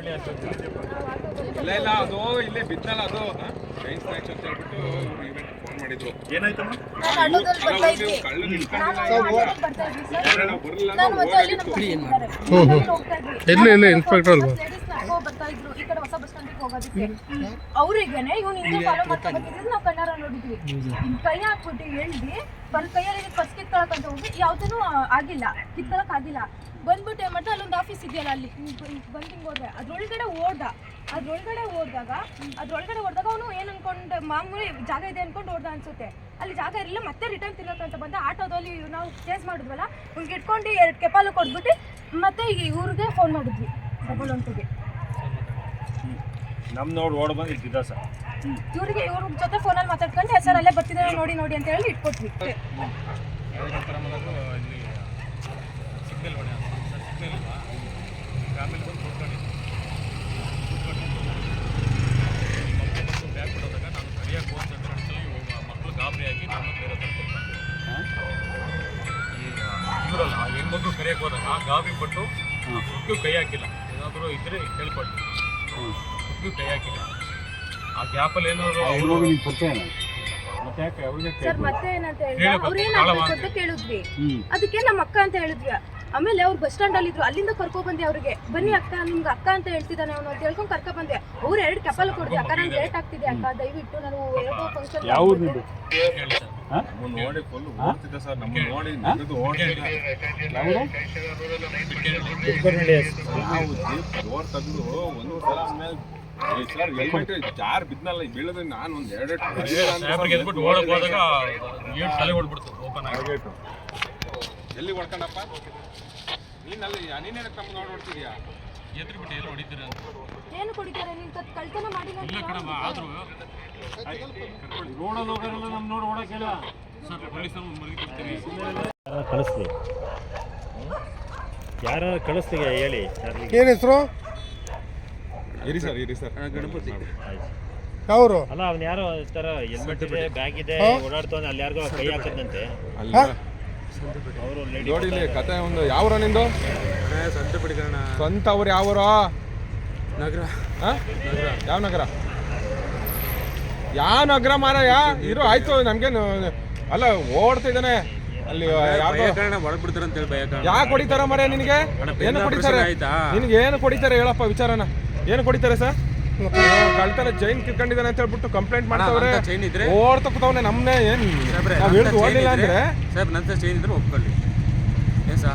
ಇಲ್ಲ ಇಲ್ಲ ಅದು ಇಲ್ಲೇ ಬಿದ್ದಲ್ಲ ಅದು. ಚೈನ್ ಸ್ನ್ಯಾಕ್ಸ್ ಅಂತ ಹೇಳ್ಬಿಟ್ಟು ಇವ್ರು ಇವೆಂಟ್ ಫೋನ್ ಮಾಡಿದ್ರು. ಏನಾಯ್ತಮ್ಮ? ಕಳ್ಳು ನಿಲ್ಕೊಂಡಿಲ್ಲ ನಾವು. ಎಲ್ಲಿ ಎಲ್ಲಿ ಇನ್ಸ್ಪೆಕ್ಟರ್ ಅಲ್ವಾ? Ladies ನಡ್ಕೊ ಬರ್ತಾ ಇದ್ರು. ಈ ಕಡೆ ಹೊಸ ಬಸ್ ಸ್ಟ್ಯಾಂಡಿಗೆ ಹೋಗೋದಕ್ಕೆ. ಅವ್ರಿಗೇನೆ ಇವ್ನು ಹಿಂದೆ ಫಾಲೋ ಮಾಡ್ತಾ ಬಂದಿದ್ದು ನಾವು ಕಣ್ಣಾರ ನೋಡಿದ್ವಿ. ಕೈ ಹಾಕ್ಬಿಟ್ಟು ಹೇಳ್ದಿ ಬರ್ ಕೈಯಲ್ಲಿ ಫಸ್ಟ್ ಕಿತ್ಕೊಳಕ್ ಅಂತ ಹೋಗಿ ಯಾವ್ದೂ ಆಗಿಲ್ಲ. ಕಿತ್ಕೊಳಕ್ ಆಗಿಲ್ಲ. ಬಂದ್ಬಿಟ್ಟು ಏನು ಅಲ್ಲೊಂದು ಆಫೀಸ್ ಇದೆಯಲ್ಲ ಅಲ್ಲಿ. ಬಂದು ಹಿಂಗೆ ಅದ್ರೊಳಗಡೆ ಓಡ್ದ ಅದ್ರೊಳಗಡೆ ಹೋದಾಗ ಅದ್ರೊಳಗಡೆ ಹೊಡೆದಾಗ ಅವನು ಏನ್ ಅನ್ಕೊಂಡ್ ಮಾಮೂಲಿ ಜಾಗ ಇದೆ ಅನ್ಕೊಂಡು ಓಡ್ದ ಅನ್ಸುತ್ತೆ. ಅಲ್ಲಿ ಜಾಗ ಇರಲಿಲ್ಲ ಮತ್ತೆ ರಿಟರ್ನ್ ತಿನ್ನೋಕ್ಕಂತ ಬಂದ ಆಟೋದಲ್ಲಿ ನಾವು ಚೇಸ್ ಮಾಡಿದ್ವಲ್ಲ ಹಿಂಗೆ ಇಟ್ಕೊಂಡು ಎರಡು ಕೆಪಾಲು ಕೊಟ್ಬಿಟ್ಟು ಮತ್ತೆ ಈಗ ಇವ್ರಿಗೆ ಫೋನ್ ಮಾಡಿದ್ವಿ ಡಬಲ್ ಒಂಟಿಗೆ ನಮ್ ನೋಡಿ ಓಡ್ ಬಂದು ಇದ್ದಿದ್ದ ಸರ್? ಇವ್ರಿಗೆ ಇವ್ರ ಜೊತೆ ಫೋನಲ್ಲಿ ಮಾತಾಡ್ಕೊಂಡು ಸರ್ ಅಲ್ಲೇ ಬರ್ತಿದ್ದಾರೆ ನೋಡಿ ನೋಡಿ ಅಂತ ಹೇಳಿ ಇಟ್ಕೊಟ್ವಿ. ಕರಿಯಕ್ಕೆ ಹೋದಾಗ ಆ ಗಾಬಿ ಪಟ್ಟು ಹುಟ್ಟು ಕೈ ಹಾಕಿಲ್ಲ. ಏನಾದರೂ ಇದ್ರೆ ಕೇಳ್ಕೊಳ್ಳಿ ಹುಟ್ಟು ಕೈ ಹಾಕಿಲ್ಲ. ಆ ಗ್ಯಾಪಲ್ಲಿ ಏನಾದರೂ ಅವರು ಮತ್ತೆ ಯಾಕೆ ಅವ್ರಿಗೆ ಸರ್ ಮತ್ತೆ ಏನಂತ ಹೇಳಿದ್ರೆ ಅಂತ ಕೇಳಿದ್ವಿ. ಅದಕ್ಕೆ ನಮ್ಮ ಅಕ್ಕ ಅಂತ ಹೇಳಿದ್ವಿ. ಆಮೇಲೆ ಅವ್ರು ಬಸ್ ಸ್ಟ್ಯಾಂಡ್ ಅಲ್ಲಿ ಇದ್ರು ಅಲ್ಲಿಂದ ಕರ್ಕೊ ಬಂದೆ ಅವ್ರಿಗೆ. ಬನ್ನಿ ಅಕ್ಕ ನಿಮ್ಗೆ ಅಕ್ಕ ಅಂತ ಹೇಳ್ತಿದ್ದಾನೆ ಅವನು ಅಂತ ಹೇಳ್ಕೊಂಡು ಕರ್ಕೊ ಬಂದೆ. ಅವ್ರು ಎರಡು ಕೆಪಲ್ ಕೊಡ್ದೆ. ಅಕ್ಕ ನಂಗೆ ಲೇಟ್ ಆಗ್ತಿದೆ ಅಕ್ಕ. ದಯವಿಟ್ಟು ನಾನು ಯಾವುದೋ ಫಂಕ್ಷನ್ ಯಾವ ನೋಡಿ ಫುಲ್ ಓಡ್ತಿದ್ದ ಸರ್ ನಮ್ಮ ನೋಡಿ ನಡೆದು ಓಡ್ತಿದ್ದ. ನಾವು ಜೀಪ್ ಡೋರ್ ತೆಗೆದು ಒಂದು ಸಲ ಮೇಲೆ ಸರ್ ಹೆಲ್ಮೆಟ್ ಜಾರ್ ಬಿದ್ನಲ್ಲ ಬೀಳದ್ರೆ ನಾನು ಒಂದ್ ಎರಡು ಓಡಕ್ ಹೋದಾಗ ತಲೆ ಹೊಡ್ಬಿಡ್ತು ಓಪನ್ ಆಗಿ. ಎಲ್ಲಿ ಹೊಡ್ಕೊಂಡಪ್ಪ? ನೀನಲ್ಲಿ ನೀನೇನಕ್ಕೆ ನಮ್ಗೆ ನೋಡಿ ಹೊಡ್ತಿದ್ಯಾ ಎದ್ರಿ ಬಿಟ್ಟು ಎಲ್ಲಿ ಹೊಡಿತೀರ ಅಂತ. ಏನು ಕುಡಿತಾರೆ ನೀನ್ ಕತ್ ಕಳ್ತನ ಮಾಡಿಲ್ಲ ಇಲ್ಲ ಕಣಮ್ಮ ಆದರೂ ರೋಡಲ್ಲಿ ಹೋಗೋರೆಲ್ಲ ನಮ್ ನೋಡಿ ಓಡಕ್ಕಿಲ್ಲ. ಸರ್ ಪೊಲೀಸರು ಮರಗಿ ಕೊಡ್ತೀವಿ ಕಳಿಸ್ಲಿ. ಯಾರು ಕಳಿಸ್ತೀಗ ಹೇಳಿ ಏನು ಹೆಸರು? ಇರಿ ಸರ್ ಇರಿ ಸರ್. ಗಣಪತಿ. ಅವರು ಅಲ್ಲ ಅವ್ನು ಯಾರೋ ಈ ಥರ ಹೆಲ್ಮೆಟ್ ಇದೆ ಬ್ಯಾಗ್ ಇದೆ ಓಡಾಡ್ತಾನೆ ಅಲ್ಲಿ ಯಾರಿಗೋ ಕೈ ಹಾಕದಂತೆ ಅಲ್ಲ. ನೋಡಿ ಇಲ್ಲಿ ಕತೆ ಒಂದು ಯಾವ್ರ ನಿಂದು? ಸ್ವಂತ ಅವ್ರು ಯಾವ್ರ? ನಗರ. ಯಾವ ನಗರ? ಯಾವ ನಗರ ಮಾರಾಯ? ಇರೋ ಆಯ್ತು ನಮ್ಗೇನು ಅಲ್ಲ ಓಡ್ತಿದ್ದಾನೆ. ಅಲ್ಲಿ ಅಂತ ಹೇಳಿ ಭಯ ಕಾರಣ. ಯಾಕೆ ಹೊಡಿತಾರ ಮರ ನಿನಗೆ? ಏನು ಕೊಡಿತಾರೆ? ನಿನಗೆ ಏನು ಕೊಡಿತಾರೆ ಹೇಳಪ್ಪ ವಿಚಾರನ? ಏನು ಕೊಡಿತಾರೆ ಸರ್? ಕಳ್ತನ ಚೈನ್ ಕಿತ್ಕೊಂಡಿದ್ದಾನೆ ಅಂತ ಹೇಳ್ಬಿಟ್ಟು ಕಂಪ್ಲೇಂಟ್ ಮಾಡ್ತಾವ್ರೆ. ಚೈನ್ ಇದ್ರೆ? ಓಡ್ತಾ ಕೂತವ್ನೆ ನಮ್ಮನೆ ಏನ್ ನಾವ್ ಹೇಳ್ದು ಅಂದ್ರೆ? ಸಾಹೇಬ್ ನಂತರ ಚೈನ್ ಇದ್ರೆ ಒಪ್ಕೊಳ್ಳಿ. ಏನ್ ಸಾ?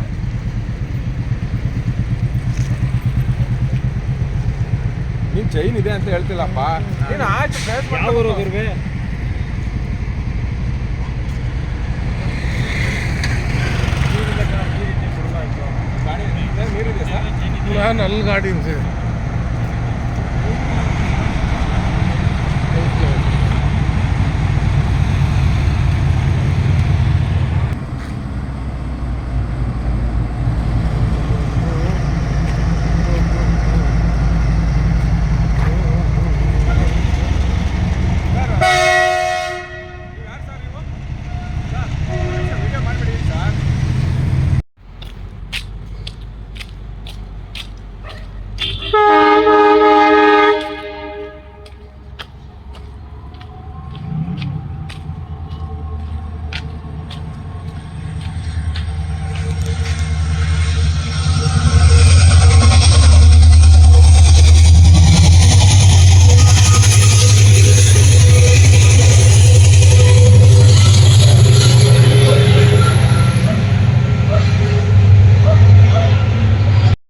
ನೀನ್ ಚೈನ್ ಇದೆ ಅಂತ ಹೇಳ್ತಿಲ್ಲಪ್ಪ. ನೀನು ಆಯ್ತು ಪ್ರಯತ್ನ ಊರು ಗುರುವೆ ಗಾಡಿ ನೀರಿದೆ ಸರ್ ನಾನು ಅಲ್ಲಿ ಗಾಡಿ